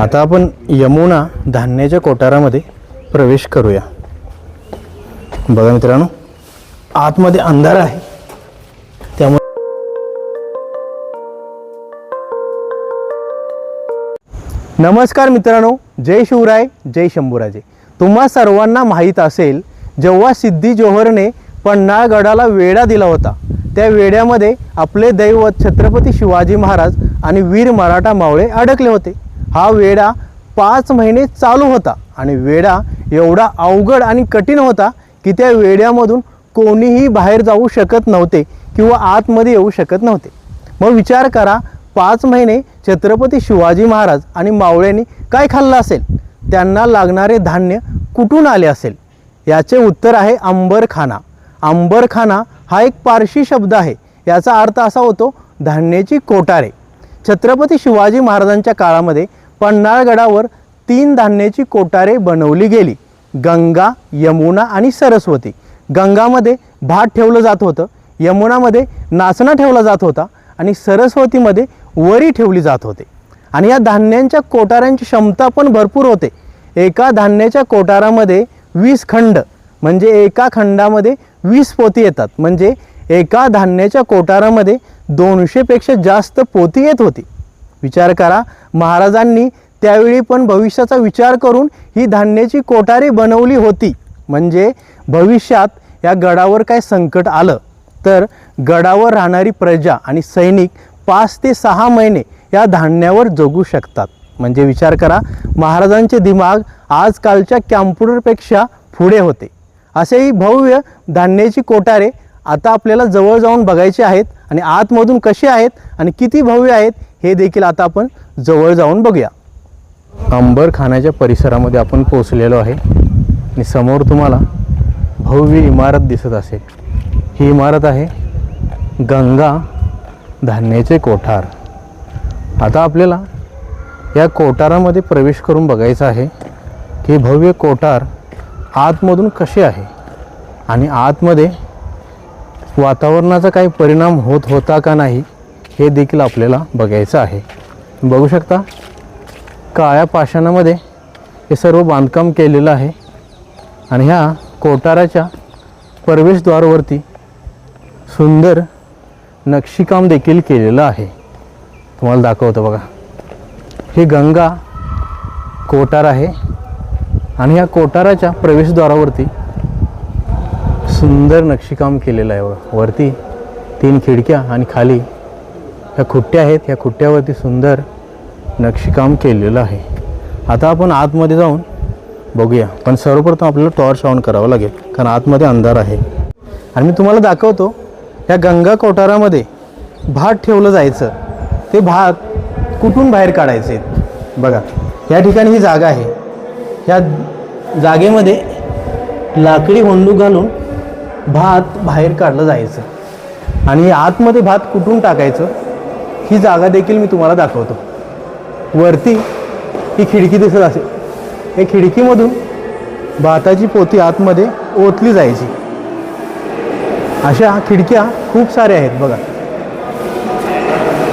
आता आपण यमुना धान्याच्या कोठारामध्ये प्रवेश करूया. बघा मित्रांनो आतमध्ये अंधार आहे. त्यामुळे नमस्कार मित्रांनो जय शिवराय जय शंभूराजे. तुम्हा सर्वांना माहीत असेल जेव्हा सिद्धी जोहरने पन्हाळगडाला वेढा दिला होता त्या वेड्यामध्ये आपले दैवत छत्रपती शिवाजी महाराज आणि वीर मराठा मावळे अडकले होते. हा वेढा पाच महिने चालू होता आणि वेढा एवढा अवघड आणि कठीण होता की त्या वेड्यामधून कोणीही बाहेर जाऊ शकत नव्हते किंवा आतमध्ये येऊ शकत नव्हते. मग विचार करा पाच महिने छत्रपती शिवाजी महाराज आणि मावळ्यांनी काय खाल्लं असेल? त्यांना लागणारे धान्य कुठून आले असेल? याचे उत्तर आहे अंबरखाना. अंबरखाना हा एक पारशी शब्द आहे. याचा अर्थ असा होतो धान्याची कोटारे छत्रपती शिवाजी महाराजांच्या काळामध्ये पन्हाळगडावर तीन धान्याची कोटारे बनवली गेली. गंगा यमुना आणि सरस्वती. गंगामध्ये भात ठेवलं जात होतं. यमुनामध्ये नाचणा ठेवला जात होता आणि सरस्वतीमध्ये वरी ठेवली जात होते. आणि या धान्यांच्या कोटाऱ्यांची क्षमता पण भरपूर होते. एका धान्याच्या कोटारामध्ये वीस खंड म्हणजे एका खंडामध्ये वीस पोती येतात. म्हणजे एका धान्याच्या कोटारामध्ये दोनशेपेक्षा जास्त पोती येत होती. विचार करा. महाराजांनी त्यावेळी पण भविष्याचा विचार करून ही धान्याची कोठारी बनवली होती. म्हणजे भविष्यात या गडावर काय संकट आलं? तर गडावर राहणारी प्रजा आणि सैनिक पाच ते सहा महिने या धान्यावर जगू शकतात. म्हणजे विचार करा महाराजांचे दिमाग आजकालच्या कॅम्प्युटरपेक्षा पुढे होते. असेही भव्य धान्याची कोठारे आता आपल्याला जवळ जाऊन बघायचे आहेत आणि आतमधून कसे आहेत आणि किती भव्य आहेत हे देखील आता आपण जवळ जाऊन बघूया. अंबर परिसरामध्ये आपण पोचलेलो आहे. आणि समोर तुम्हाला भव्य इमारत दिसत असेल. ही इमारत आहे गंगा धान्याचे कोठार. आता आपल्याला या कोठारामध्ये प्रवेश करून बघायचं आहे की भव्य कोठार आतमधून कसे आहे? आणि आतमध्ये वातावरणाचा काही परिणाम होत होता का नाही? हे देखील आपल्याला बघायचं आहे. बघू शकता काळ्या पाषाणामध्ये हे सर्व बांधकाम केलेलं आहे आणि ह्या कोटाराच्या प्रवेशद्वारावरती सुंदर नक्षीकाम देखील केलेलं आहे. तुम्हाला दाखवतो बघा. ही गंगा कोटार आहे आणि या कोटाराच्या प्रवेशद्वारावरती सुंदर नक्षीकाम केलेलं आहे. बघा वरती तीन खिडक्या आणि खाली ह्या खुट्ट्या आहेत ह्या खुट्ट्यावरती सुंदर नक्षीकाम केलेलं आहे. आता आपण आतमध्ये जाऊन बघूया. पण सर्वप्रथम आपल्याला टॉर्च ऑन करावं लागेल कारण आतमध्ये अंधार आहे. आणि मी तुम्हाला दाखवतो या गंगा कोठारामध्ये भात ठेवलं जायचं. ते भात कुठून बाहेर काढायचे? बघा या ठिकाणी ही जागा आहे. ह्या जागेमध्ये लाकडी होंडू घालून भात बाहेर काढलं जायचं. आणि आतमध्ये भात कुठून टाकायचं? ही जागा देखील मी तुम्हाला दाखवतो. वरती ही खिडकी दिसत असेल. या खिडकीमधून भाताची पोती आतमध्ये ओतली जायची. अशा खिडक्या खूप साऱ्या आहेत बघा.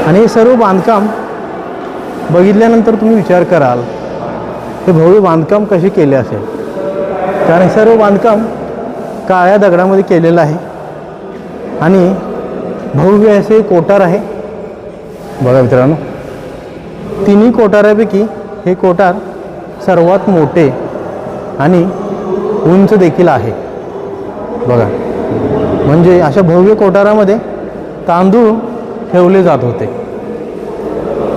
आणि हे सर्व बांधकाम बघितल्यानंतर तुम्ही विचार कराल हे भव्य बांधकाम कसे केले असेल? कारण हे सर्व बांधकाम काळ्या दगडामध्ये केलेलं आहे. आणि भव्य असे कोटार आहे. बघा मित्रांनो तिन्ही कोठारापैकी हे कोटार सर्वात मोठे आणि उंच देखील आहे. बघा म्हणजे अशा भव्य कोटारामध्ये तांदूळ ठेवले जात होते.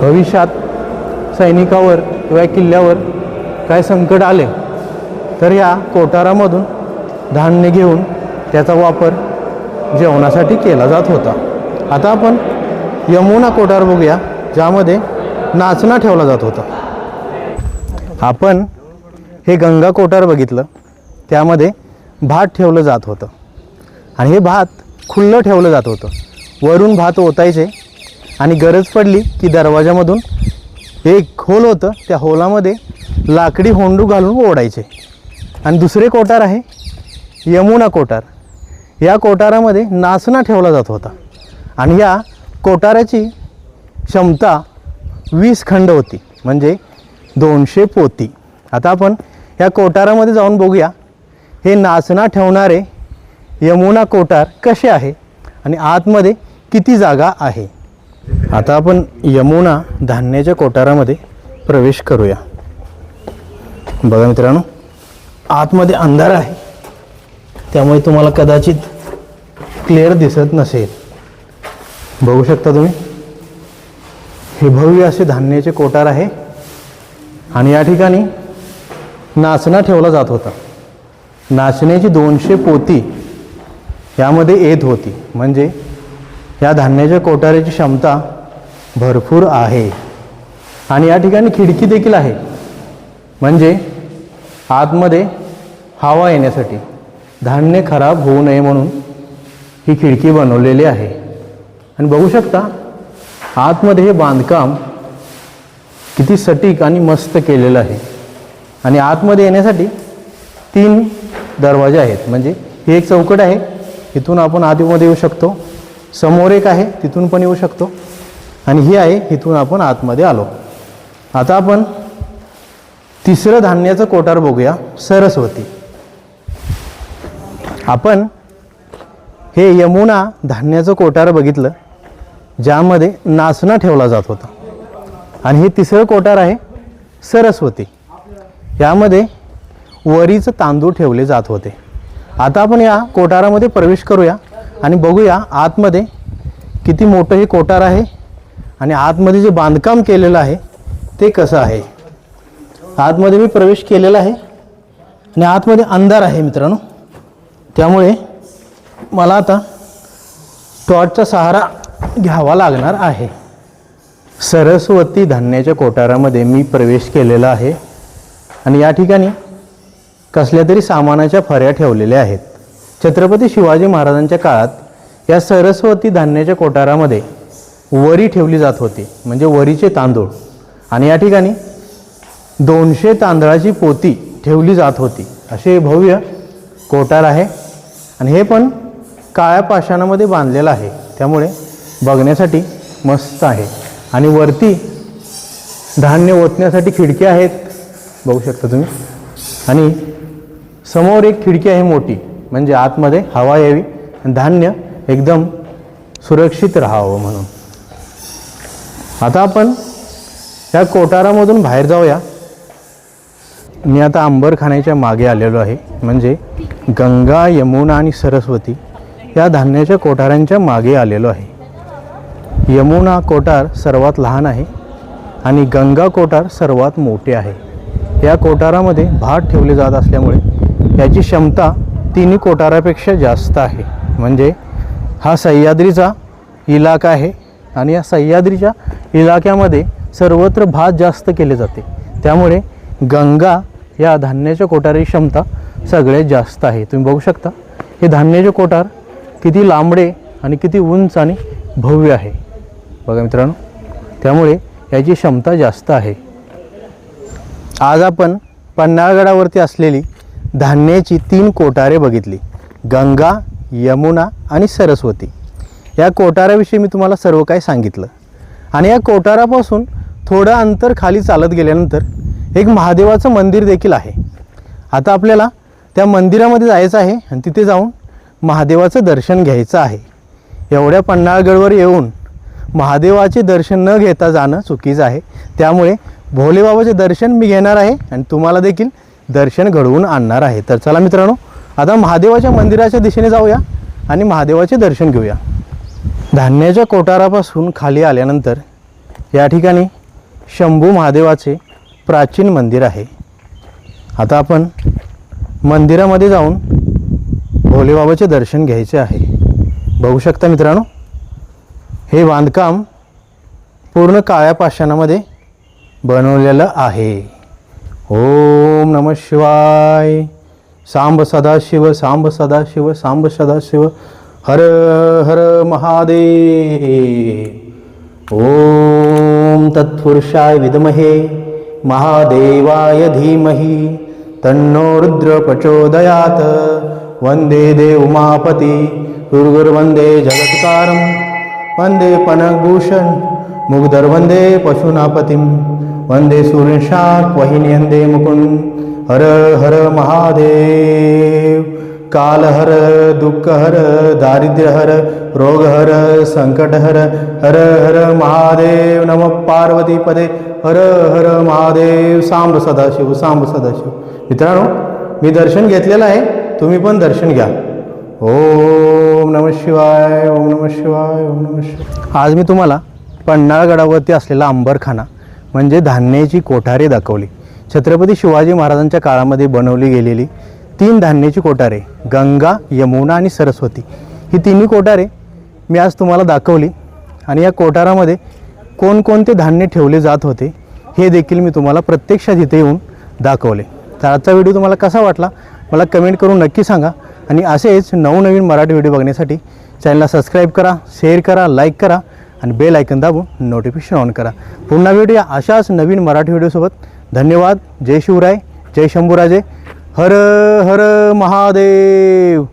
भविष्यात सैनिकावर किंवा किल्ल्यावर काय संकट आले तर या कोटारामधून धान्य घेऊन त्याचा वापर जेवणासाठी केला जात होता. आता आपण यमुना कोठार बघूया ज्यामध्ये नाचणा ठेवला जात होता. आपण हे गंगा कोठार बघितलं त्यामध्ये भात ठेवलं जात होतं. आणि हे भात खुल्लं ठेवलं जात होतं. वरून भात ओतायचे आणि गरज पडली की दरवाजामधून एक होल होतं त्या होलामध्ये लाकडी होंडू घालून ओढायचे. आणि दुसरे कोठार आहे यमुना कोठार. या कोठारामध्ये नाचणा ठेवला जात होता. आणि या कोटाराची क्षमता वीस खंड होती म्हणजे दोनशे पोती. आता आपण या कोटारामध्ये जाऊन बघूया हे नाचना ठेवणारे यमुना कोटार कसे आहे आणि आतमध्ये किती जागा आहे? आता आपण यमुना धान्याच्या कोटारामध्ये प्रवेश करूया. बघा मित्रांनो आतमध्ये अंधार आहे. त्यामुळे तुम्हाला कदाचित क्लिअर दिसत नसेल. बघू शकता तुम्ही. हे भव्य असे धान्याचे कोटार आहे. आणि या ठिकाणी नाचणा ठेवला जात होता. नाचण्याची दोनशे पोती यामध्ये येत होती. म्हणजे या धान्याच्या कोटाऱ्याची क्षमता भरपूर आहे. आणि या ठिकाणी खिडकी देखील आहे. म्हणजे आतमध्ये हवा येण्यासाठी धान्य खराब होऊ नये म्हणून ही खिडकी बनवलेली आहे. आणि बघू शकता आतमध्ये हे बांधकाम किती सटीक आणि मस्त केलेलं आहे. आणि आतमध्ये येण्यासाठी तीन दरवाजे आहेत. म्हणजे ही एक चौकट आहे. इथून आपण आतमध्ये येऊ शकतो. समोर एक आहे तिथून पण येऊ शकतो. आणि ही आहे इथून आपण आतमध्ये आलो. आता आपण तिसरं धान्याचं कोटार बघूया. सरस्वती. आपण हे यमुना धान्याचं कोटार बघितलं. ज्यामध्ये नाचणं ठेवला जात होता. आणि हे तिसरं कोटार आहे सरस्वती. यामध्ये वरीचं तांदूळ ठेवले जात होते. आता आपण या कोटारामध्ये प्रवेश करूया आणि बघूया आतमध्ये किती मोठं हे कोटार आहे आणि आतमध्ये जे बांधकाम केलेलं आहे ते कसं आहे. आतमध्ये मी प्रवेश केलेला आहे आणि आतमध्ये अंधार आहे मित्रांनो. त्यामुळे मला आता टॉर्चचा सहारा घ्यावा लागणार आहे. सरस्वती धान्याच्या कोठारामध्ये मी प्रवेश केलेला आहे आणि या ठिकाणी कसल्या तरी सामानाच्या फऱ्या ठेवलेल्या आहेत. छत्रपती शिवाजी महाराजांच्या काळात या सरस्वती धान्याच्या कोठारामध्ये वरी ठेवली जात होती म्हणजे वरीचे तांदूळ. आणि या ठिकाणी दोनशे तांदळाची पोती ठेवली जात होती. असे भव्य कोठार आहे. आणि हे पण काळ्या पाषाणामध्ये बांधलेलं आहे. त्यामुळे बघण्यासाठी मस्त आहे. आणि वरती धान्य ओतण्यासाठी खिडक्या आहेत. बघू शकता तुम्ही. आणि समोर एक खिडकी आहे मोठी. म्हणजे आतमध्ये हवा यावी. आणि धान्य एकदम सुरक्षित राहावं म्हणून. आता आपण या कोटारामधून बाहेर जाऊया. मी आता अंबरखान्याच्या मागे आलेलो आहे. म्हणजे गंगा यमुना आणि सरस्वती या धान्याच्या कोठारांच्या मागे आलेलो आहे. यमुना कोटार सर्वात लहान आहे आणि गंगा कोटार सर्वात मोठे आहे. या कोटारामध्ये भात ठेवले जात असल्यामुळे याची क्षमता तिन्ही कोटारापेक्षा जास्त आहे. म्हणजे हा सह्याद्रीचा इलाका आहे आणि या सह्याद्रीच्या इलाक्यामध्ये सर्वत्र भात जास्त केले जाते. त्यामुळे गंगा या धान्याच्या कोटारी क्षमता सगळ्यात जास्त आहे. तुम्ही बघू शकता हे धान्याचे कोटार किती लांबडे आणि किती उंच आणि भव्य आहे. बघा मित्रांनो त्यामुळे याची क्षमता जास्त आहे. आज आपण पन्हाळगडावरती असलेली धान्याची तीन कोटारे बघितली. गंगा यमुना आणि सरस्वती. या कोटाऱ्याविषयी मी तुम्हाला सर्व काही सांगितलं. आणि या कोटारापासून थोडं अंतर खाली चालत गेल्यानंतर एक महादेवाचं मंदिर देखील आहे. आता आपल्याला त्या मंदिरामध्ये जायचं आहे आणि तिथे जाऊन महादेवाचं दर्शन घ्यायचं आहे. एवढ्या पन्हाळगडवर येऊन महादेवाचे दर्शन न घेता जाणं चुकीचं आहे. त्यामुळे भोलेबाबाचे दर्शन मी घेणार आहे आणि तुम्हाला देखील दर्शन घडवून आणणार आहे. तर चला मित्रांनो आता महादेवाच्या मंदिराच्या दिशेने जाऊया आणि महादेवाचे दर्शन घेऊया. धान्याच्या कोटारापासून खाली आल्यानंतर या ठिकाणी शंभू महादेवाचे प्राचीन मंदिर आहे. आता आपण मंदिरामध्ये जाऊन भोलेबाबाचे दर्शन घ्यायचे आहे. बघू शकता मित्रांनो हे बांधकाम पूर्ण काळ्या पाषाणामध्ये बनवलेलं आहे. ओम नम शिवाय. सांब सदाशिव सांब सदाशिव सांब सदाशिव. हर हर महादेव. ओम तत्पुरुषाय विद्महे. महादेवाय धीमहि. तन्नो रुद्र प्रचोदयात. वंदे देवमापती. वंदे जगत्कारं वंदे पनभूषण मुग्धर वंदे पशुनापतिं वंदे सूर्यशाक वहिन्यंदे मुकुंद हर हर महादेव। काल हर दुःख हर दारिद्र्य हर रोग हर संकट हर हर हर महादेव। नम पार्वती पदे हर हर महादेव। सांब सदाशिव सांब सदाशिव। मित्रांनो मी दर्शन घेतलेलं आहे तुम्ही पण दर्शन घ्या. ओम नम शिवाय ओम नम शिवाय ओम नम शिवाय. आज मी तुम्हाला पन्हाळगडावरती असलेला अंबरखाना म्हणजे धान्याची कोठारे दाखवली. छत्रपती शिवाजी महाराजांच्या काळामध्ये बनवली गेलेली तीन धान्याची कोठारे गंगा यमुना आणि सरस्वती. ही तिन्ही कोठारे मी आज तुम्हाला दाखवली आणि या कोठारामध्ये कोणकोणते धान्य ठेवले जात होते हे देखील मी तुम्हाला प्रत्यक्षात इथे येऊन दाखवले. तर आजचा व्हिडिओ तुम्हाला कसा वाटला मला कमेंट करून नक्की सांगा. आणि असेच नवनवीन मराठी व्हिडिओ बघण्यासाठी चॅनलला सबस्क्राईब करा शेअर करा लाईक करा आणि बेल आयकन दाबून नोटिफिकेशन ऑन करा. पुन्हा व्हिडिओ अशाच नवीन मराठी व्हिडिओसोबत धन्यवाद. जय शिवराय. जय शंभूराजे. हर हर महादेव.